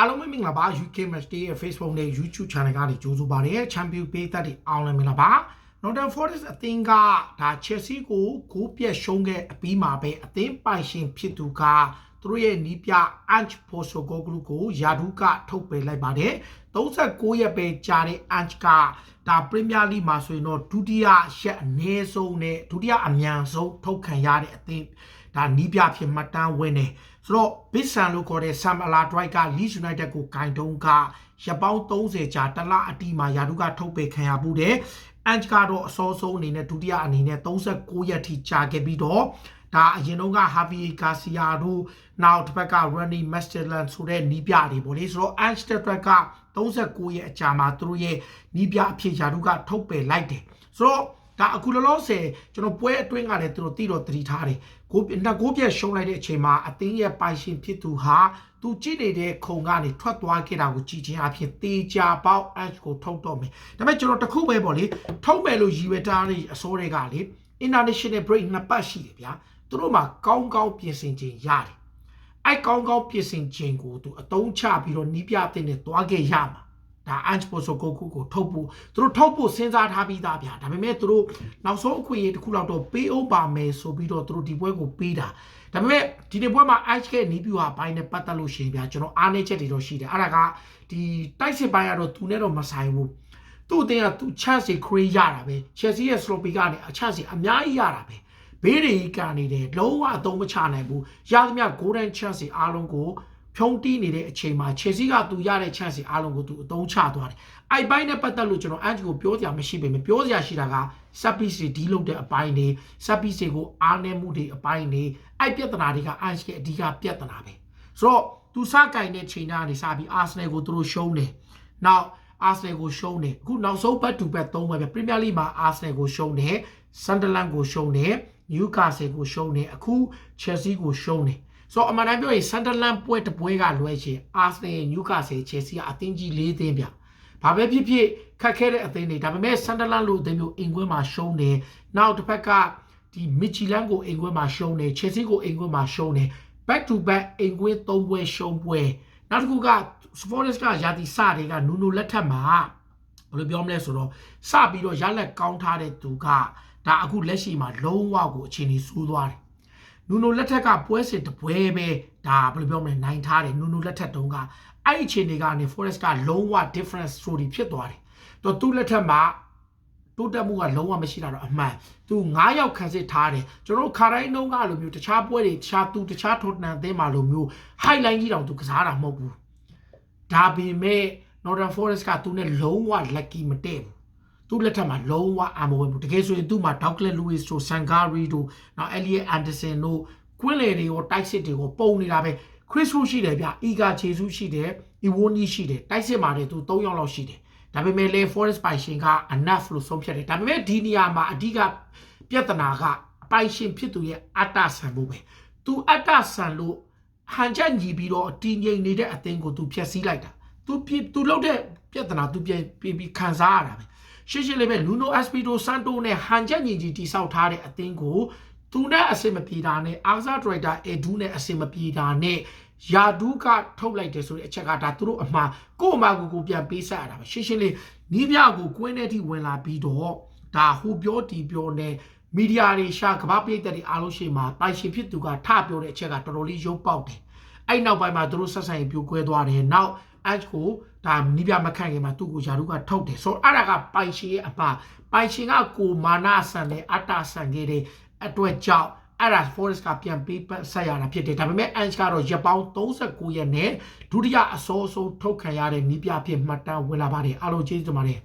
အားလုံးပဲမင်္ဂလာပါ UK Match Day ရဲ့ Facebook နဲ့ YouTube Channel ကနေကြိုဆိုပါရစေ Champion ပေးသက်တွေအားလုံးမင်္ဂလာပါ Northern Forest အသင်းကဒါ Chelsea ကိုဂိုးပြတ်ရှုံးခဲ့အပြီးမှာပဲအသင်းပိုင်ရှင်ဖြစ်သူက သူတို့ရဲ့နီးပြ Ange Postecoglou ကိုယာဒူးကထုတ်ပယ်လိုက်ပါတယ်39ရက်ပဲကြာတဲ့ Ange ကဒါ Premier League မှာဆိုရင်တော့ဒုတိယရက်အနည်းဆုံးနဲ့ဒုတိယအမြန်ဆုံးထုတ်ခံရတဲ့အသင်းဒါနီးပြဖြစ်မှတ်တမ်းဝင်တယ်ဆိုတော့ Big Sam လို့ခေါ်တဲ့ Sam Allardyce က Leeds United ကိုဂိုင်တုံးကရပောင်း30ကြာတစ်လအတီးမှာယာဒူးကထုတ်ပယ်ခံရမှုတယ်အန်ချ်ကတော့အစောဆုံးအနေနဲ့ဒုတိယအနေနဲ့39ရက်ထိကြာခဲ့ပြီးတော့ ဒါအရင်တော့ကဟာဗီကာစီယာတို့နောက်တစ်ဖက်က Randy Masterland ဆိုတဲ့နီးပြတွေပေါ့လေဆိုတော့ Ange တက်က39ရက်အကြာမှာသူတို့ရဲ့နီးပြအဖြစ်ယာဒူးကထုတ်ပယ်လိုက်တယ်ဆိုတော့ဒါအခုလောလောဆယ်ကျွန်တော်ပွဲအတွင်းကလည်းသူတို့တိတော့တတိထားတယ်ကိုနှစ်ကိုပြက်ရှုံးလိုက်တဲ့အချိန်မှာအသင်းရဲ့ပိုင်ရှင်ဖြစ်သူဟာသူကြည့်နေတဲ့ခုံကနေထွက်သွားခဲ့တာကိုကြည်ချင်းအဖြစ်တေချာပေါက် edge ကိုထုတ်တော့မယ်ဒါပေမဲ့ကျွန်တော်တခုပဲပေါ့လေထုတ်မယ်လို့ရည်ရွယ်ထားတဲ့အစိုးတွေကလေ international break နှစ်ပတ်ရှိတယ်ဗျာ သူတို့မှာကောင်းကောင်းပြင်ဆင်ခြင်းရတယ်အဲ့ကောင်းကောင်းပြင်ဆင်ခြင်းကိုသူအတုံးချပြီးတော့နီးပြအသင်းနဲ့တွားခဲ့ရမှာဒါ Ange Postecoglou ကိုထုတ်ဖို့သူတို့ထုတ်ဖို့စဉ်းစားထားပြီးသားဗျာဒါပေမဲ့သူတို့နောက်ဆုံးအခွင့်အရေးတစ်ခုလောက်တော့ပေးအောင်ပါမယ်ဆိုပြီးတော့သူတို့ဒီပွဲကိုပေးတာဒါပေမဲ့ဒီနေ့ပွဲမှာ Ange ရဲ့နီးပြဟာဘိုင်းနဲ့ပတ်သက်လို့ရှိရင်ဗျာကျွန်တော်အားနည်းချက်တွေတော့ရှိတယ်အဲ့ဒါကဒီတိုက်စစ်ပိုင်းကတော့သူနဲ့တော့မဆိုင်ဘူးသူ့အတင်းကသူ chance တွေ create ရတာပဲ Chelsea ရဲ့ sloppy ကနေအ chance တွေအများကြီးရတာပဲ ဘေးတွေကနေတယ်လုံးဝအသုံးမချနိုင်ဘူးရသမျှ golden chance တွေအားလုံးကိုဖြုံးတီးနေတဲ့အချိန်မှာ Chelsea ကသူရတဲ့ chance တွေအားလုံးကိုသူအသုံးချသွားတယ်။အဲ့ပိုင်းနဲ့ပတ်သက်လို့ကျွန်တော်အန်ဂျီကိုပြောစရာမရှိပေမဲ့ပြောစရာရှိတာက Sapis တွေဒီလုပ်တဲ့အပိုင်းတွေ Sapis တွေကိုအားနည်းမှုတွေအပိုင်းတွေအဲ့ပြဿနာတွေက အန်ဂျီရဲ့အဓိကပြဿနာပဲ။ဆိုတော့သူစကင်တဲ့ချိန်ကနေစပြီး Arsenal ကိုသူတို့ရှုံးတယ်။ Now Arsenal ကိုရှုံးတယ်အခုနောက်ဆုံးဘတ်တူဘတ်၃ဘတ်ပဲ Premier League မှာ Arsenal ကိုရှုံးတယ် Sunderland ကိုရှုံးတယ် Newcastle ကိုရှုံးတယ်အခု Chelsea ကိုရှုံးတယ်ဆိုတော့အမှန်တမ်းပြောရင် Sunderland ပွဲတစ်ပွဲကလွဲချင် Arsenal Newcastle Chelsea ကအသင်းကြီး၄သင်းပြဘာပဲဖြစ်ဖြစ်ခက်ခဲတဲ့အသင်းတွေဒါပေမဲ့ Sunderland လို့အသင်းမျိုးအင်ကွင်းမှာရှုံးတယ်နောက်တစ်ဖက်ကဒီ Midtjylland ကိုအင်ကွင်းမှာရှုံးတယ် Chelsea ကိုအင်ကွင်းမှာရှုံးတယ် back to back အင်ကွင်း၃ပွဲရှုံးပွဲနောက်တစ်ခုက Forest ကယာတီစတွေကနူနိုလက်ထက်မှာ ဘယ်လိုပြောမလဲဆိုတော့စပြီးတော့ရလက်ကောင်းထားတဲ့သူကဒါအခုလက်ရှိမှာလုံးဝကိုအခြေအနေဆိုးသွားတယ်နူနိုလက်ထက်ကပွဲစစ်တပွဲပဲဒါဘယ်လိုပြောမလဲနိုင်ထားတယ်နူနိုလက်ထက်တုန်းကအဲ့ဒီအခြေအနေကနေ Forest ကလုံးဝ different story ဖြစ်သွားတယ်တော့သူ့လက်ထက်မှာတိုးတက်မှုကလုံးဝမရှိတာတော့အမှန်သူ9ယောက်ခံစစ်ထားတယ်ကျွန်တော်ခါတိုင်းနှုန်းကလိုမျိုးတခြားပွဲတွေတခြားသူတခြားထော်တနန်အသင်းမှာလိုမျိုး highlight ကြီးတောင်သူကစားတာမဟုတ်ဘူးဒါပေမဲ့ Northern Forest ကသူနဲ့လုံးဝ lucky မတည့်ဘူးသူ့လက်ထက်မှာလုံးဝအာမဝင်ဘူးတကယ်ဆိုရင်သူ့မှာ Douglas Lewis တို့ Sangari တို့နောက် Elliot Anderson တို့ကွင်းလေတွေရောတိုက်စစ်တွေကိုပုံနေတာပဲ Chris Wood ရှိတယ်ဗျ Iga Jesus ရှိတယ် Iwoni ရှိတယ်တိုက်စစ်မှာလည်းသူ3ယောက်လောက်ရှိတယ်ဒါပေမဲ့လေ Forest ပိုင်ရှင်က enough လို့ဆုံးဖြတ်တယ်ဒါပေမဲ့ဒီနေရာမှာအဓိကပြဿနာကအပိုင်ရှင်ဖြစ်သူရဲ့အတ္တဆန်မှုပဲသူအတ္တဆန်လို့ဟန်ချက်ညီပြီးတော့တည်ငြိမ်နေတဲ့အသင်းကိုသူဖျက်ဆီးလိုက်တာ သူပြသူလုပ်တဲ့ပြဿနာသူပြန်ပြီးခံစားရတာပဲရှင်းရှင်းလေးပဲလူနိုအက်စပီတိုဆန်တိုနဲ့ဟန်ချက်ညီကြီးတိဆောက်ထားတဲ့အသင်းကိုသူနဲ့အစင်မပြေတာနဲ့အာဇာဒရိုက်တာအေဒူးနဲ့အစင်မပြေတာနဲ့ယာဒူးကထုတ်လိုက်တယ်ဆိုတဲ့အချက်ကဒါသူတို့အမှားကို့အမှားကိုကိုပြန်ပေးဆက်ရတာပဲရှင်းရှင်းလေးနီးပြကိုကွင်းထဲထိဝင်လာပြီးတော့ဒါဟိုပြောတီပြောနေမီဒီယာတွေရှာကမ္ဘာပိတ်သက်တွေအားလုံးရှိမှာပိုင်ရှင်ဖြစ်သူကထပြောတဲ့အချက်ကတော်တော်လေးရုပ်ပေါက်တယ် အဲ့နောက်ပိုင်းမှာသူတို့ဆက်ဆံရေးပြိုကွဲသွားတယ်နောက် edge ကိုဒါနီးပြမခန့်ခင်မှာသူ့ကိုယာရုကထုတ်တယ်ဆိုတော့အဲ့ဒါကပိုင်ရှင်ရဲ့အပါပိုင်ရှင်ကကိုမာနဆန်နဲ့အတ္တဆန်ခဲ့တဲ့အတွက်ကြောင့်အဲ့ဒါ forest ကပြန်ပေးဆက်ရတာဖြစ်တယ်ဒါပေမဲ့ edge ကတော့ရပောင်း39ရက်နဲ့ဒုတိယအစောဆုံးထုတ်ခံရတဲ့နီးပြဖြစ်မှတ်တမ်းဝင်လာပါတယ်အားလုံးကျေးဇူးတင်ပါတယ်